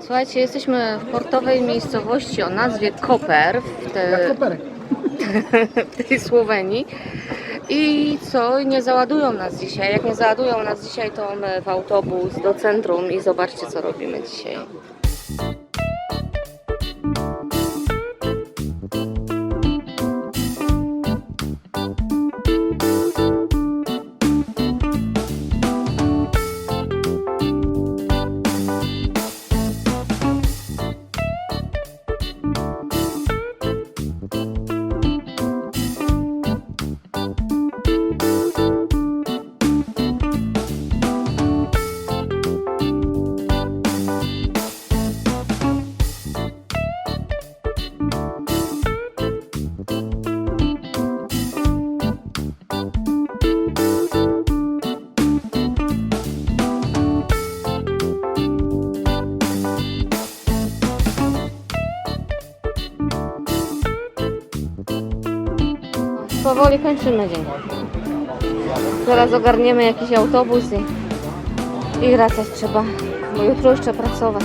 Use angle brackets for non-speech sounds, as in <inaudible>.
Słuchajcie, jesteśmy w portowej miejscowości o nazwie Koper w, te, <laughs> w tej Słowenii. I co, nie załadują nas dzisiaj. Jak nie załadują nas dzisiaj, to my w autobus do centrum i zobaczcie, co robimy dzisiaj. Powoli kończymy dzień. Zaraz ogarniemy jakiś autobus i, i wracać trzeba, bo jutro jeszcze pracować.